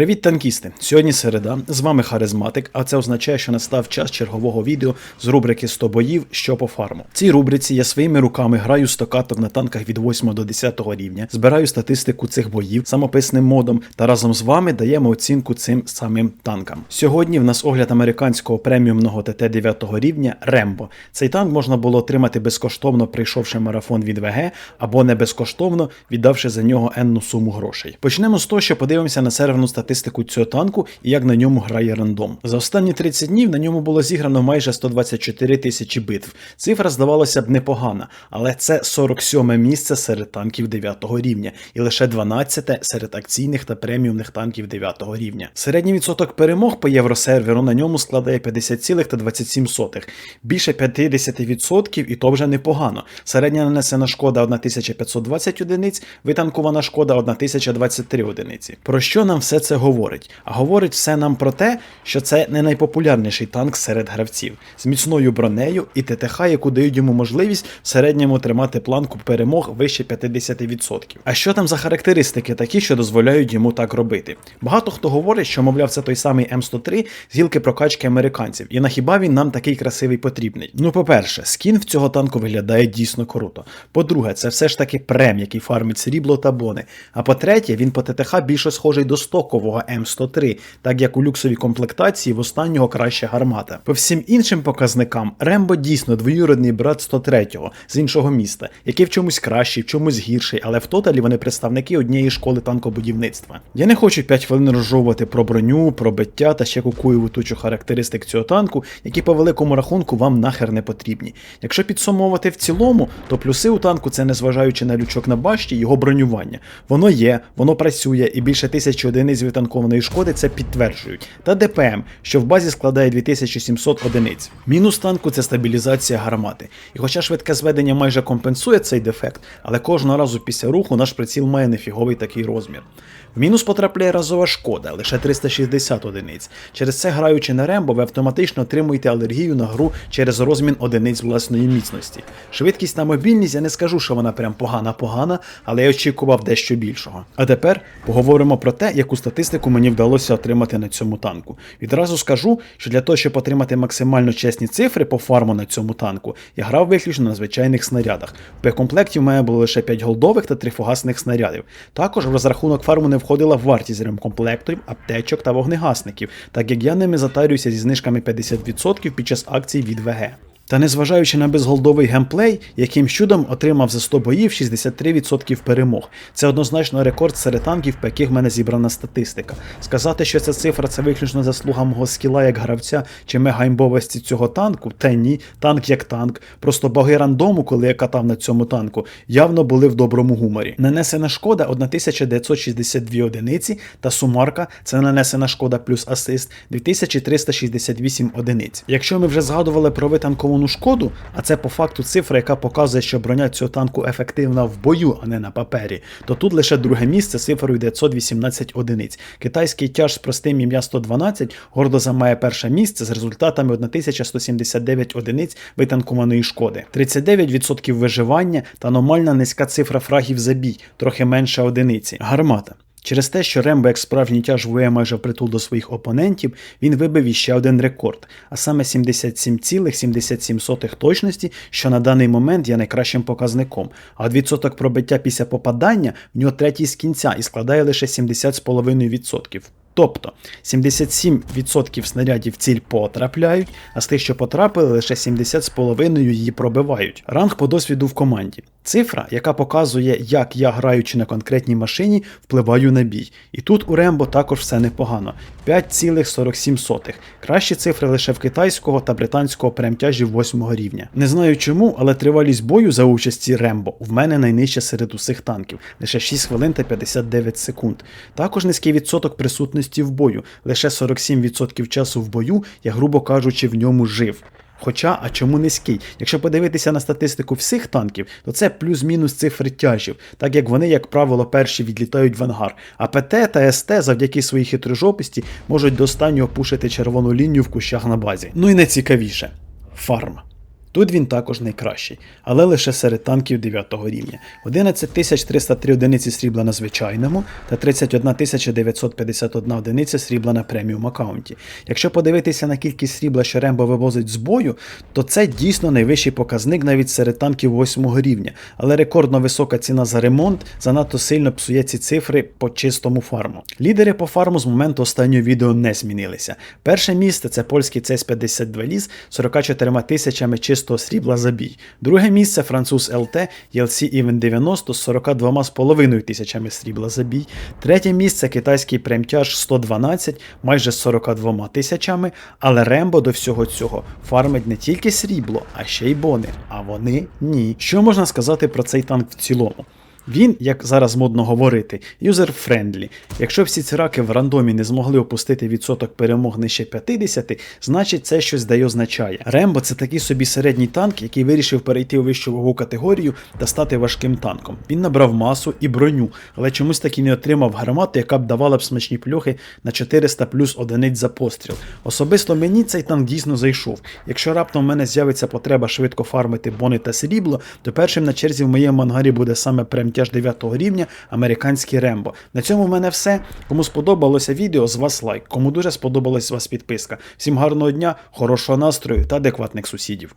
Привіт, танкісти! Сьогодні середа. З вами Харизматик, а це означає, що настав час чергового відео з рубрики 100 боїв, що по фарму. В цій рубриці я своїми руками граю 100 каток на танках від 8 до 10 рівня, збираю статистику цих боїв самописним модом та разом з вами даємо оцінку цим самим танкам. Сьогодні в нас огляд американського преміумного ТТ 9 рівня Рембо. Цей танк можна було отримати безкоштовно, прийшовши марафон від ВГ, або не безкоштовно, віддавши за нього енну суму грошей. Почнемо з того, що подивимося на серверну статистику цього танку і як на ньому грає рандом. За останні 30 днів на ньому було зіграно майже 124 тисячі битв. Цифра здавалося б непогана, але це 47 місце серед танків 9 рівня і лише 12 серед акційних та преміумних танків 9 рівня. Середній відсоток перемог по євросерверу на ньому складає 50,27. Більше 50% і то вже непогано. Середня нанесена шкода 1520 одиниць, витанкувана шкода 1023 одиниці. Про що нам все це говорить? А говорить все нам про те, що це не найпопулярніший танк серед гравців з міцною бронею і ТТХ, яку дають йому можливість в середньому тримати планку перемог вище 50%. А що там за характеристики такі, що дозволяють йому так робити? Багато хто говорить, що, мовляв, це той самий М103 з гілки прокачки американців, і на хіба він нам такий красивий потрібний? Ну, по-перше, скін в цього танку виглядає дійсно круто. По-друге, це все ж таки прем, який фармить срібло та бони. А по-третє, він по ТТХ більше схожий до стокового М103, так як у люксовій комплектації в останнього краще гармата. По всім іншим показникам, Рембо дійсно двоюродний брат 103-го з іншого міста, який в чомусь кращий, в чомусь гірший, але в тоталі вони представники однієї школи танкобудівництва. Я не хочу 5 хвилин розжовувати про броню, про биття та ще кукуєву тучу характеристик цього танку, які по великому рахунку вам нахер не потрібні. Якщо підсумовувати в цілому, то плюси у танку це незважаючи на лючок на башті, його бронювання. Воно є, воно працює, і більше тисячі одиниць відтанкованої шкоди це підтверджують. Та ДПМ, що в базі складає 2700 одиниць. Мінус танку це стабілізація гармати. І хоча швидке зведення майже компенсує цей дефект, але кожного разу після руху наш приціл має нефіговий такий розмір. В мінус потрапляє разова шкода, лише 360 одиниць. Через це, граючи на рембо, ви автоматично отримуєте алергію на гру через розмін одиниць власної міцності. Швидкість та мобільність я не скажу, що вона прям погана-погана, але я очікував дещо більшого. А тепер поговоримо про те, яку статистику мені вдалося отримати на цьому танку. Відразу скажу, що для того, щоб отримати максимально чесні цифри по фарму на цьому танку, я грав виключно на звичайних снарядах. В комплекті в мене було лише 5 голдових та 3 фугасних снарядів. Також в розрахунок фарму не входила вартість ремкомплектів, аптечок та вогнегасників, так як я ними затарююся зі знижками 50% під час акцій від ВГ. Та незважаючи на безголдовий геймплей, яким чудом отримав за 100 боїв 63% перемог. Це однозначно рекорд серед танків, по яких в мене зібрана статистика. Сказати, що ця цифра це виключно заслуга мого скіла як гравця чи мегаймбовості цього танку, та ні, танк як танк. Просто боги рандому, коли я катав на цьому танку, явно були в доброму гуморі. Нанесена шкода 1962 одиниці, та сумарка це нанесена шкода плюс асист 2368 одиниць. Якщо ми вже згадували про витанковану шкоду, а це по факту цифра, яка показує, що броня цього танку ефективна в бою, а не на папері, то тут лише друге місце цифрою 918 одиниць. Китайський тяж з простим ім'я 112 гордо займає перше місце з результатами 1179 одиниць витанкованої шкоди, 39% виживання та аномальна низька цифра фрагів за бій, трохи менше одиниці. Гармата. Через те, що Рембо як справжній тяж воює майже впритул до своїх опонентів, він вибив іще один рекорд, а саме 77,77 точності, що на даний момент є найкращим показником. А відсоток пробиття після попадання в нього третій з кінця і складає лише 70,5%. Тобто 77% снарядів ціль потрапляють, а з тих, що потрапили, лише 70,5% її пробивають. Ранг по досвіду в команді. Цифра, яка показує, як я, граючи на конкретній машині, впливаю на бій. І тут у Рембо також все непогано. 5,47. Кращі цифри лише в китайського та британського премтяжів 8 рівня. Не знаю чому, але тривалість бою за участі Рембо в мене найнижча серед усіх танків лише 6 хвилин та 59 секунд. Також низький відсоток присутності в бою, лише 47% часу в бою, я, грубо кажучи, в ньому жив. Хоча, а чому низький? Якщо подивитися на статистику всіх танків, то це плюс-мінус цифри тяжів, так як вони, як правило, перші відлітають в ангар. А ПТ та СТ завдяки своїй хитрожописті можуть до останнього пушити червону лінію в кущах на базі. Ну і найцікавіше фарм. Тут він також найкращий, але лише серед танків 9 рівня. 11 303 одиниці срібла на звичайному та 31 951 одиниця срібла на преміум аккаунті. Якщо подивитися на кількість срібла, що Рембо вивозить з бою, то це дійсно найвищий показник навіть серед танків 8 рівня, але рекордно висока ціна за ремонт занадто сильно псує ці цифри по чистому фарму. Лідери по фарму з моменту останнього відео не змінилися. Перше місце це польський CS-52 ліс 44 тисячами чистого срібла за. Друге місце француз ЛТ ELC Even 90 з 42,5 тисячами срібла за бій. Третє місце китайський премтяж 112 майже з 42 тисячами, але Рембо до всього цього фармить не тільки срібло, а ще й бони. А вони ні. Що можна сказати про цей танк в цілому? Він, як зараз модно говорити, юзер-френдлі. Якщо всі ці раки в рандомі не змогли опустити відсоток перемог нижче 50, значить це щось дає означає. Рембо це такий собі середній танк, який вирішив перейти у вищу вагу категорію та стати важким танком. Він набрав масу і броню, але чомусь таки не отримав гармату, яка б давала б смачні плюхи на 400 плюс одиниць за постріл. Особисто мені цей танк дійсно зайшов. Якщо раптом в мене з'явиться потреба швидко фармити бони та срібло, то першим на черзі в моєму ангарі буде саме премтяж 9 рівня американський Рембо. На цьому в мене все. Кому сподобалося відео, з вас лайк. Кому дуже сподобалась вас підписка. Всім гарного дня, хорошого настрою та адекватних сусідів.